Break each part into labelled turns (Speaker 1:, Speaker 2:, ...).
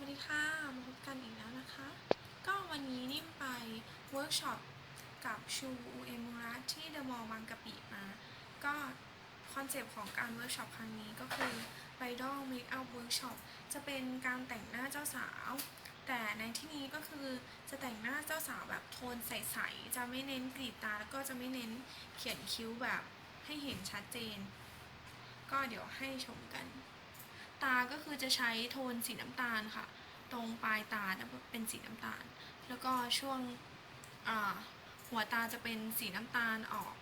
Speaker 1: วัสดีค่ะ มาพบกันอีกแล้วนะคะ ก็วันนี้นิ่มไปเวิร์กช็อปกับชูเอมูระที่เดอะมอลล์บางกะปิมา ก็คอนเซปต์ของการเวิร์กช็อปครั้งนี้ก็คือ Bridal Makeup Workshop จะเป็นการแต่งหน้าเจ้าสาว แต่ในที่นี้ก็คือจะแต่งหน้าเจ้าสาวแบบโทนใส ๆ จะไม่เน้นกรีดตา แล้วก็จะไม่เน้นเขียนคิ้วแบบให้เห็นชัดเจน ก็เดี๋ยวให้ชมกัน ก็คือจะใช้โทนสีน้ำตาลค่ะ ตรงปลายตาจะเป็นสีน้ำตาล แล้วก็ช่วงหัวตาจะเป็นสีน้ำตาลออก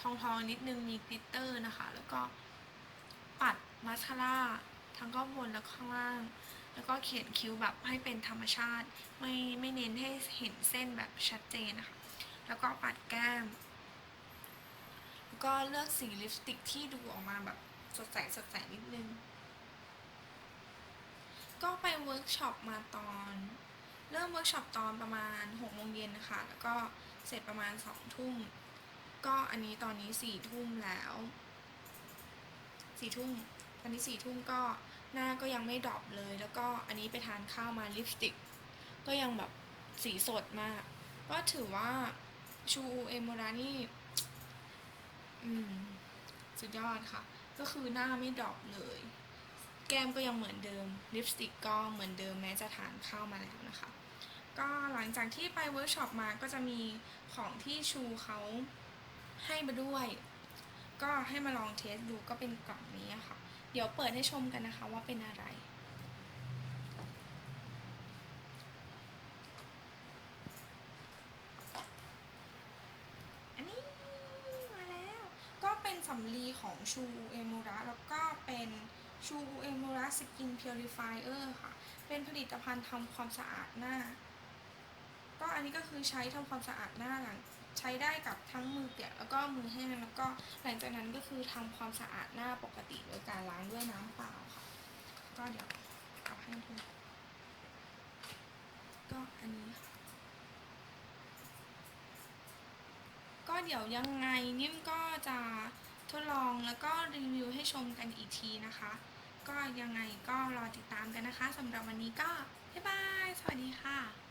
Speaker 1: ทองทองๆนิดนึงมีกลิตเตอร์นะคะ แล้วก็ปัดมาสคาร่าทั้งข้างบนและข้างล่าง แล้วก็เขียนคิ้วแบบให้เป็นธรรมชาติ ไม่ไม่เน้นให้เห็นเส้นแบบชัดเจนนะคะ แล้วก็ปัดแก้ม แล้วก็เลือกสีลิปสติกที่ดูออกมาแบบสดใสสดใสนิดนึง ก็ไปเวิร์กช็อปมาตอน เริ่มเวิร์กช็อปตอนประมาณ6โมงเย็นนะคะ แล้วก็เสร็จประมาณ2ทุ่ม ก็อันนี้ตอนนี้4ทุ่มแล้ว4ทุ่มตอนนี้4ทุ่มก็หน้าก็ยังไม่ดรอปเลย แล้วก็อันนี้ไปทานข้าวมาลิปสติก ก็ยังแบบสีสดมาก ก็ถือว่าชูเอโมรานี่อืมสุดยอดค่ะ ก็คือหน้าไม่ดรอปเลย แก้มก็ยังเหมือนเดิมลิปสติกก็เหมือนเดิมแม้จะทานข้าวมาแล้วนะคะ ก็หลังจากที่ไปเวิร์กช็อปมาก็จะมีของที่ชูเขาให้มาด้วย ก็ให้มาลองเทสดูก็เป็นกล่องนี้ค่ะ เดี๋ยวเปิดให้ชมกันนะคะว่าเป็นอะไรอันนี้มาแล้วก็เป็นสำลีของชูเอมูระแล้วก็เป็น ชูเอมูระสกินพิวริฟายเออร์ค่ะ เป็นผลิตภัณฑ์ทำความสะอาดหน้า ก็อันนี้ก็คือใช้ทำความสะอาดหน้าหลังใช้ได้กับทั้งมือเปียกแล้วก็มือแห้งแล้วก็หลังจากนั้นก็คือทำความสะอาดหน้าปกติโดยการล้างด้วยน้ำเปล่าค่ะ ก็เดี๋ยวเอาให้ดูก็อันนี้ค่ะก็เดี๋ยวยังไงนิ่มก็จะ ทดลองแล้วก็รีวิวให้ชมกันอีกทีนะคะ ก็ยังไงก็รอติดตามกันนะคะสำหรับวันนี้ก็บ๊ายบาย สวัสดีค่ะ